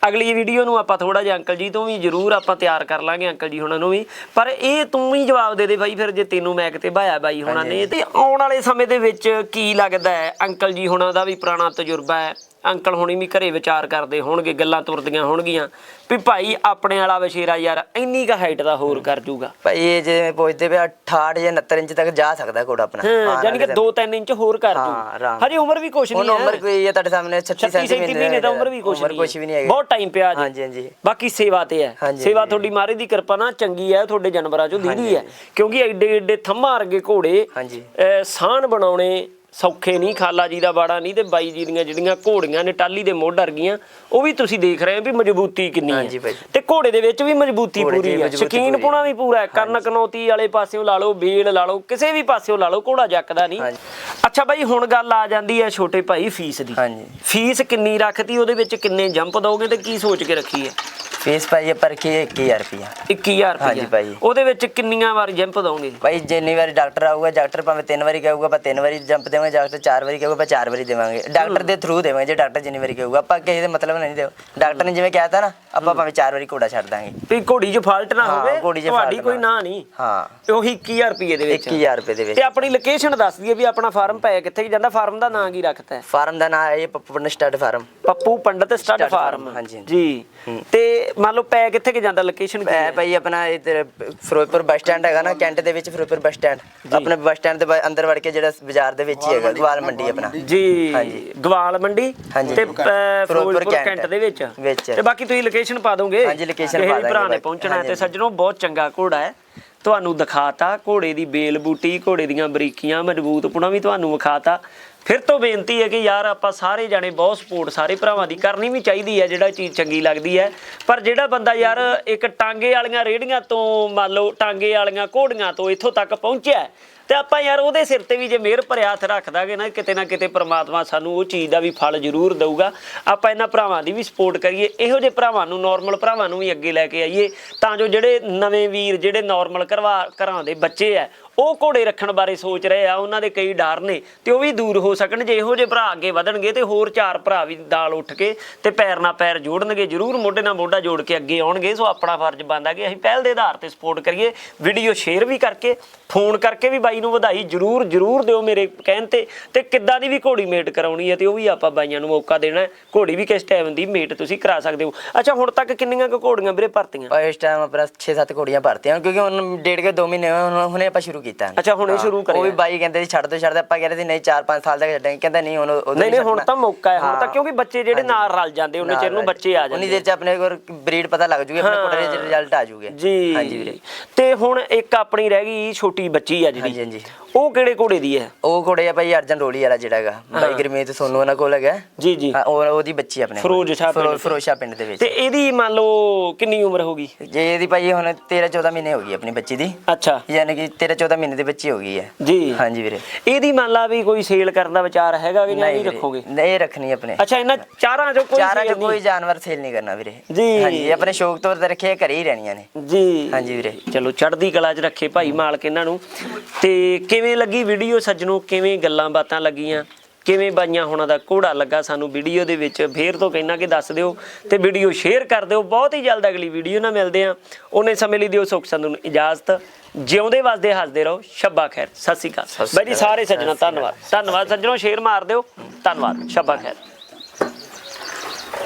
ਅਗਲੀ ਵੀਡੀਓ ਨੂੰ ਆਪਾਂ ਥੋੜਾ ਜਿਹਾ ਅੰਕਲ ਜੀ ਤੋਂ ਵੀ ਜ਼ਰੂਰ ਆਪਾਂ ਤਿਆਰ ਕਰ ਲਾਂਗੇ ਅੰਕਲ ਜੀ ਹੁਣਾਂ ਨੂੰ ਵੀ। ਪਰ ਇਹ ਤੂੰ ਹੀ ਜਵਾਬ ਦੇ ਦੇ ਬਾਈ ਫਿਰ ਜੇ ਤੈਨੂੰ ਮੈਂ ਕਿਤੇ ਭਾਇਆ ਬਾਈ ਹੁਣਾਂ ਨੇ। ਤੇ ਆਉਣ ਵਾਲੇ ਸਮੇਂ ਦੇ ਵਿੱਚ ਕੀ ਲੱਗਦਾ ਹੈ? ਅੰਕਲ ਜੀ ਹੁਣਾਂ ਦਾ ਵੀ ਪੁਰਾਣਾ ਤਜਰਬਾ ਹੈ। ਅੰਕਲ ਹੁਣੀ ਵੀ ਘਰੇ ਵਿਚਾਰ ਕਰਦੇ ਹੋਣਗੇ ਗੱਲਾਂ ਤੁਰਦੀਆਂ ਹੋਣਗੀਆਂ ਵੀ ਭਾਈ ਆਪਣੇ ਵਾਲਾ ਵਸ਼ੇਰਾ ਯਾਰ ਇੰਨੀ ਕ ਹਾਈਟ ਦਾ ਹੋਰ ਕਰ ਜੂਗਾ। ਭਾਈ ਇਹ ਜਿਵੇਂ ਪੁੱਛਦੇ ਪਿਆ 68 ਜਾਂ 69 ਇੰਚ ਤੱਕ ਜਾ ਸਕਦਾ ਘੋੜਾ ਆਪਣਾ। ਹਾਂ ਯਾਨੀ ਕਿ ਵਾਲੇ 2-3 ਇੰਚ ਹੋਰ ਕਰ ਆਰਾਮ। ਹਜੇ ਉਮਰ ਵੀ ਕੁਛ ਨਹੀਂ ਹੈ। ਉਮਰ ਕੋਈ ਹੈ ਤੁਹਾਡੇ ਸਾਹਮਣੇ 36 36 37 ਮਹੀਨੇ ਦਾ ਉਮਰ ਵੀ ਕੁਛ ਉਮਰ ਨਹੀਂ ਕੁਛ ਵੀ ਨਹੀਂ ਹੈਗੀ। ਬਹੁਤ ਟਾਈਮ ਪਿਆ ਜੀ ਹਾਂਜੀ ਹਾਂਜੀ। ਬਾਕੀ ਸੇਵਾ ਤੇ ਹੈ। ਸੇਵਾ। ਤੁਹਾਡੀ ਮਾਰੇ ਦੀ ਕਿਰਪਾ ਨਾਲ ਚੰਗੀ ਹੈ ਤੁਹਾਡੇ ਜਾਨਵਰਾਂ ਚੋਂ ਦੀਦੀ ਹੈ। ਕਿਉਂਕਿ ਐਡੇ ਐਡੇ ਥੰਮਾ ਵਰਗੇ ਘੋੜੇ ਸਾਹਣ ਬਣਾਉਣੇ ਸੌਖੇ ਨਹੀਂ ਖਾਲਾ ਜੀ ਦਾ ਬਾੜਾ ਨਹੀਂ ਤੇ ਬਾਈ ਜੀ ਦੀਆਂ ਜਿਹੜੀਆਂ ਘੋੜੀਆਂ ਨੇ ਟਾਲੀ ਦੇ ਮੋਢ ਵਰਗੀਆਂ ਉਹ ਵੀ ਤੁਸੀਂ ਦੇਖ ਰਹੇ ਹੋ ਵੀ ਮਜ਼ਬੂਤੀ ਕਿੰਨੀ ਹੈ। ਤੇ ਘੋੜੇ ਦੇ ਵਿੱਚ ਵੀ ਮਜ਼ਬੂਤੀ ਪੂਰੀ ਹੈ। ਸ਼ਕੀਨ ਪੁਣਾ ਵੀ ਪੂਰਾ ਹੈ। ਕੰਨ ਕਨੌਤੀ ਵਾਲੇ ਪਾਸਿਓਂ ਲਾ ਲਓ ਬੇਲ ਲਾ ਲਓ ਕਿਸੇ ਵੀ ਪਾਸਿਓਂ ਲਾ ਲਓ ਘੋੜਾ ਜੱਕਦਾ ਨਹੀਂ। ਅੱਛਾ ਬਾਈ ਹੁਣ ਗੱਲ ਆ ਜਾਂਦੀ ਹੈ ਛੋਟੇ ਭਾਈ ਫੀਸ ਦੀ। ਫੀਸ ਕਿੰਨੀ ਰੱਖਤੀ ਉਹਦੇ ਵਿੱਚ ਕਿੰਨੇ ਜੰਪ ਦੋਗੇ ਤੇ ਕੀ ਸੋਚ ਕੇ ਰੱਖੀ ਹੈ? ਫੀਸ ਭਾਈ ਪਰ ਕੀ 21000 ਰੁਪਿਆ 21000 ਹਾਂਜੀ ਰੁਪਏ ਭਾਈ। ਉਹਦੇ ਵਿੱਚ ਕਿੰਨੀਆਂ ਵਾਰ ਜੰਪ ਦੋਗੇ ਭਾਈ ਜਿੰਨੀ ਵਾਰੀ ਡਾਕਟਰ ਆਊਗਾ ਡਾਕਟਰ ਭਾਵੇਂ ਤਿੰਨ ਵਾਰੀ ਕਹੂਗਾ ਆਪਾਂ ਤਿੰਨ ਵਾਰੀ ਜੰਪ ਦੇਵਾਂਗੇ ਡਾਕਟਰ ਚਾਰ ਵਾਰੀ ਕਹੂਗਾ ਆਪਾਂ ਚਾਰ ਵਾਰੀ ਦੇਵਾਂਗੇ। ਡਾਕਟਰ ਦੇ ਥਰੂ ਦੇਵਾਂਗੇ ਜੇ ਡਾਕਟਰ ਜਿੰਨੀ ਵਾਰੀ ਕਹੂਗਾ ਆਪਾਂ ਕਿਸੇ ਦੇ ਮਤਲਬ ਨਹੀਂ ਦੇਵ ਡਾਕਟਰ ਨੇ ਜਿਵੇਂ ਕਹਿਤਾ ਨਾ ਆਪਾਂ ਭਾਵੇਂ ਚਾਰ ਵਾਰੀ ਘੋੜਾ ਛੱਡ ਦਾਂਗੇ। ਵੀ ਘੋੜੀ 'ਚ ਫਾਲਟ ਨਾ ਹਾਂ, ਹੋਵੇ ਘੋੜੀ 'ਚ ਤੁਹਾਡੀ fault ਕੋਈ ਨਾ। ਨਾ ਨਹੀਂ। ਹਾਂ। ਉਹੀ 21000 ਰੁਪਏ ਦੇ ਵਿੱਚ। 21000 ਰੁਪਏ ਦੇ ਵਿੱਚ। ਤੇ ਆਪਣੀ ਲੋਕੇਸ਼ਨ ਦੱਸ ਦਈਏ ਵੀ ਆਪਣਾ ਫਾਰਮ ਪੈ ਕਿੱਥੇ ਜਾਂਦਾ ਫਾਰਮ ਦਾ ਨਾਂ ਕੀ ਰੱਖਤਾ ਹੈ? ਫਾਰਮ ਦਾ ਨਾਮ ਹੈ ਇਹ Pappu stud farm Pappu Pandit stud Stud farm farm, ਹਾਂਜੀ, ਜੀ। ਤੇ ਮੰਨ ਲਓ ਪੈ ਕਿੱਥੇ ਕਿ ਜਾਂਦਾ ਲੋਕੇਸ਼ਨ ਕੀ ਹੈ? ਭਾਈ ਆਪਣਾ ਇਧਰ ਫਿਰੋਜ਼ਪੁਰ ਬੱਸ ਸਟੈਂਡ ਹੈਗਾ ਨਾ ਕੈਂਟ ਦੇ ਵਿੱਚ ਫਿਰੋਜ਼ਪੁਰ ਬੱਸ ਸਟੈਂਡ ਆਪਣੇ ਬੱਸ ਸਟੈਂਡ ਦੇ ਬਾ- ਅੰਦਰ ਵੜ ਕੇ ਜਿਹੜਾ ਬਾਜ਼ਾਰ ਦੇ ਵਿੱਚ ਹੀ ਹੈਗਾ ਗਵਾਲ ਮੰਡੀ ਆਪਣਾ। ਜੀ ਹਾਂਜੀ। ਗਵਾਲ ਮੰਡੀ ਹਾਂਜੀ। ਤੇ ਫਿਰੋਜ਼ਪੁਰ ਕੈਂਟ। ਕੈਂਟ ਦੇ ਵਿੱਚ। ਵਿੱਚ। ਤੇ ਬਾਕੀ ਤੁਸੀਂ ਲੋਕੇਸ਼ਨ ਪਾ ਦੋਗੇ। ਹਾਂਜੀ, location ਪਾ ਵੀ ਭਰਾ ਦਾਂਗੇ ਨੇ ਬਾਕੀ। ਪਹੁੰਚਣਾ ਹੈ ਤੇ ਹਾਂਜੀ, ਸੱਜਣੋ ਬਹੁਤ ਚੰਗਾ ਘੋੜਾ ਹੈ। ਤੁਹਾਨੂੰ ਦਿਖਾਤਾ ਘੋੜੇ ਦੀ ਬੇਲ ਬੂਟੀ ਘੋੜੇ ਦੀਆਂ ਬਰੀਕੀਆਂ ਮਜ਼ਬੂਤ ਪੁਣਾ ਵੀ ਤੁਹਾਨੂੰ ਵਿਖਾਤਾ। ਫਿਰ ਤੋਂ ਬੇਨਤੀ ਹੈ ਕਿ ਯਾਰ ਆਪਾਂ ਸਾਰੇ ਜਾਣੇ ਬਹੁਤ ਸਪੋਰਟ ਸਾਰੇ ਭਰਾਵਾਂ ਦੀ ਕਰਨੀ ਵੀ ਚਾਹੀਦੀ ਹੈ ਜਿਹੜਾ ਚੀਜ਼ ਚੰਗੀ ਲੱਗਦੀ ਹੈ। ਪਰ ਜਿਹੜਾ ਬੰਦਾ ਯਾਰ ਇੱਕ ਟਾਂਗੇ ਵਾਲੀਆਂ ਰੇੜੀਆਂ ਤੋਂ ਮੰਨ ਲਓ ਟਾਂਗੇ ਵਾਲੀਆਂ ਘੋੜੀਆਂ ਤੋਂ ਇੱਥੋਂ ਤੱਕ ਪਹੁੰਚਿਆ ਹੈ, ਤੇ ਆਪਾਂ ਯਾਰ ਉਹਦੇ ਸਿਰ ਤੇ ਵੀ ਜੇ ਮਿਹਰ ਭਰਿਆ ਹੱਥ ਰੱਖ ਨਾ ਕਿਤੇ ਨਾ ਕਿਤੇ ਪ੍ਰਮਾਤਮਾ ਸਾਨੂੰ ਉਹ ਚੀਜ਼ ਦਾ ਵੀ ਫਲ ਜ਼ਰੂਰ ਦੇਊਗਾ। ਆਪਾਂ ਇਹਨਾਂ ਭਰਾਵਾਂ ਦੀ ਵੀ ਸਪੋਰਟ ਕਰੀਏ ਇਹੋ ਜਿਹੇ ਭਰਾਵਾਂ ਨੂੰ ਨਾਰਮਲ ਭਰਾਵਾਂ ਨੂੰ ਵੀ ਅੱਗੇ ਲੈ ਕੇ ਆਈਏ ਤਾਂ ਜੋ ਜਿਹੜੇ ਨਵੇਂ ਵੀਰ ਜਿਹੜੇ ਨਾਰਮਲ ਘਰਵਾ ਘਰਾਂ ਦੇ ਬੱਚੇ ਆ ਉਹ ਘੋੜੇ ਰੱਖਣ ਬਾਰੇ ਸੋਚ ਰਹੇ ਆ, ਉਹਨਾਂ ਦੇ ਕਈ ਡਰ ਨੇ ਤੇ ਉਹ ਵੀ ਦੂਰ ਹੋ ਸਕਣ, ਜੇ ਇਹੋ ਜਿਹੇ ਭਰਾ ਅੱਗੇ ਵਧਣਗੇ ਤੇ ਹੋਰ ਚਾਰ ਭਰਾ ਵੀ ਦਾਲ ਉੱਠ ਕੇ ਤੇ ਪੈਰ ਨਾਲ ਪੈਰ ਜੋੜਨਗੇ, ਜ਼ਰੂਰ ਮੋਢੇ ਨਾਲ ਮੋਢਾ ਜੋੜ ਕੇ ਅੱਗੇ ਆਉਣਗੇ, ਸੋ ਆਪਣਾ ਫਰਜ਼ ਬਣਦਾ ਕਿ ਅਸੀਂ ਪਹਿਲ ਦੇ ਆਧਾਰ ਤੇ ਸਪੋਰਟ ਕਰੀਏ ਵੀਡੀਓ ਸ਼ੇਅਰ ਵੀ ਕਰਕੇ ਫੋਨ ਕਰਕੇ ਵੀ ਬਾਈ ਨੂੰ ਵਧਾਈ ਜ਼ਰੂਰ ਜ਼ਰੂਰ ਦਿਓ ਮੇਰੇ ਕਹਿਣ ਤੇ ਤੇ ਕਿੱਦਾਂ ਦੀ ਵੀ ਘੋੜੀ ਮੇਟ ਕਰਾਉਣੀ ਹੈ ਤੇ ਉਹ ਵੀ ਆਪਾਂ ਬਾਈਆਂ ਨੂੰ ਮੌਕਾ ਦੇਣਾ ਘੋੜੀ ਵੀ ਕਿਸ ਟਾਈਮ ਦੀ ਮੇਟ ਤੁਸੀਂ ਕਰਾ ਸਕਦੇ ਹੋ। ਅੱਛਾ, ਹੁਣ ਤੱਕ ਕਿੰਨੀਆਂ ਕੁ ਘੋੜੀਆਂ ਵੀਰੇ ਭਰਤੀਆਂ? ਇਸ ਟਾਈਮ ਆਪਣਾ 6-7 ਘੋੜੀਆਂ ਭਰਤੀਆਂ, ਕਿਉਂਕਿ ਹੁਣ ਡੇਢ ਕੇ 2 ਮਹੀਨੇ ਹੋਏ, ਹੁਣ ਹੁਣੇ ਆਪਾਂ ਸ਼ੁਰੂ ਕੀਤਾ ਅੱਛਾ, ਹੁਣੇ ਹਾਂ, ਸ਼ੁਰੂ ਕਰਿਆ। ਉਹ ਵੀ ਬਾਈ ਕਹਿੰਦੇ ਸੀ ਛੱਡ ਦੋ ਛੱਡ ਦੋ ਆਪਾਂ ਕਹਿੰਦੇ ਸੀ ਨਹੀਂ 4-5 ਸਾਲ ਤੱਕ ਛੱਡਾਂਗੇ। ਕਹਿੰਦਾ ਨਹੀਂ ਹੁਣ ਉਦੋਂ ਨਹੀਂ ਨਹੀਂ ਹੁਣ ਛੱਡਣਾ। ਤਾਂ ਮੌਕਾ ਹੈ ਹੁਣ ਤਾਂ ਹਾਂ। ਕਿਉਂਕਿ ਬੱਚੇ ਜਿਹੜੇ ਨਾਲ ਰਲ ਜਾਂਦੇ ਉਹਨੇ ਚਿਰ ਨੂੰ ਬੱਚੇ ਆ ਉਨੀ ਜਾਂਦੇ ਦੇਰ ਚ ਆਪਣੇ ਕੋਲ ਬਰੀਡ ਪਤਾ ਲੱਗ ਜੂਗੀ ਆਪਣੇ ਕੋਲ। ਰਿਜ਼ਲਟ ਆ ਜੂਗੇ। ਜੀ। ਹਾਂਜੀ ਵੀਰੇ। ਤੇ ਹੁਣ ਇੱਕ ਆਪਣੀ ਰਹਿ ਗਈ ਛੋਟੀ ਬੱਚੀ ਆ ਜਿਹੜੀ। ਹਾਂਜੀ ਹਾਂਜੀ। ਉਹ ਕਿਹੜੇ ਘੋੜੇ ਦੀ ਹੈ? ਉਹ ਘੋੜੇ ਆ ਭਾਈ ਅਰਜਨ ਰੋਲੀ ਵਾਲਾ ਜਿਹੜਾ ਹੈਗਾ। ਬਾਈ ਗੁਰਮੀਤ ਸੋਨੂ ਉਹਨਾਂ ਕੋਲ ਹੈਗਾ। ਜੀ ਜੀ। ਹਾਂ, ਉਹ ਉਹਦੀ ਬੱਚੀ ਆਪਣੇ ਕੋਲ। ਫਿਰੋਜ਼ ਸ਼ਾਹ ਪਿੰਡ ਫਿਰੋ- ਚ। ਫਿਰੋਜ਼ ਸ਼ਾਹ ਪਿੰਡ ਦੇ ਵਿੱਚ। ਤੇ ਇਹਦੀ ਮੰਨ ਲਓ ਕਿੰਨੀ ਉਮਰ ਹੋ ਗਈ? ਜੇ ਇਹਦੀ ਭਾਈ ਹੁਣ 13-14 ਮਹੀਨੇ ਹੋ ਗਈ ਆਪਣੀ ਬੱਚੀ ਦੀ। ਅੱਛਾ। ਯਾਨੀ ਕਿ 13-14 ਮਹੀਨੇ ਦੀ ਬੱਚੀ ਹੋ ਗਈ ਹੈ। ਜੀ। ਹਾਂਜੀ ਵੀਰੇ। ਇਹਦੀ ਮੰਨ ਲਾ ਵੀ ਕੋਈ ਸੇਲ ਕਰਨ ਦਾ ਵਿਚਾਰ ਹੈਗਾ ਕਿ ਨਹੀਂ ਵੀਰੇ, ਰੱਖੋਗੇ? ਨਹੀਂ ਰੱਖਣੀ ਆਪਣੇ। ਅੱਛਾ ਇਹਨਾਂ ਚਾਰਾਂ ਚੋਂ ਕੋਈ ਚਾਰਾਂ ਚ ਕੋਈ ਜਾਨਵਰ ਸੇਲ ਨਹੀਂ ਕਰਨਾ ਵੀਰੇ। ਜੀ। ਹਾਂਜੀ ਆਪਣੇ ਸ਼ੌਕ ਤੌਰ ਤੇ ਰੱਖੇ ਘਰੇ ਹੀ ਰਹਿਣੀਆਂ ਨੇ? ਜੀ। ਹਾਂਜੀ ਵੀਰੇ। ਚਲੋ ਚੜ੍ਹਦੀ ਕਲਾ 'ਚ ਰੱਖੇ ਭਾਈ ਮਾਲਕ ਇਹਨਾਂ ਨੂੰ। ਤੇ ਕਿਵੇਂ ਲੱਗੀ ਵੀਡੀਓ ਸੱਜਣੋ? ਕਿਵੇਂ ਗੱਲਾਂ ਬਾਤਾਂ ਲੱਗੀਆਂ? ਕਿਵੇਂ ਬਾਈਆਂ ਹੋਣਾ ਦਾ ਕੋੜਾ ਲੱਗਾ ਸਾਨੂੰ ਵੀਡੀਓ ਦੇ ਵਿੱਚ? ਫੇਰ ਤੋਂ ਕਹਿਣਾ ਕਿ ਦੱਸ ਦਿਓ ਤੇ ਵੀਡੀਓ ਸ਼ੇਅਰ ਕਰ ਦਿਓ। ਬਹੁਤ ਹੀ ਜਲਦ ਅਗਲੀ ਵੀਡੀਓ ਨਾਲ ਮਿਲਦੇ ਆਂ ਉਹਨੇ ਸਮੇਂ ਲਈ ਦਿਓ ਸੁਖ ਸੰਧੂ ਨੂੰ ਇਜਾਜ਼ਤ। ਜਿਉਂਦੇ ਵਸਦੇ ਹੱਸਦੇ ਰਹੋ। ਸ਼ੱਬਾ ਖੈਰ। ਸਤਿ ਸ਼੍ਰੀ ਅਕਾਲ। ਬਾਈ ਜੀ ਸਾਰੇ ਸੱਜਣੋ ਧੰਨਵਾਦ। ਧੰਨਵਾਦ ਸੱਜਣੋ। ਸ਼ੇਅਰ ਮਾਰ ਦਿਓ। ਧੰਨਵਾਦ। ਸ਼ੱਬਾ ਖੈਰ।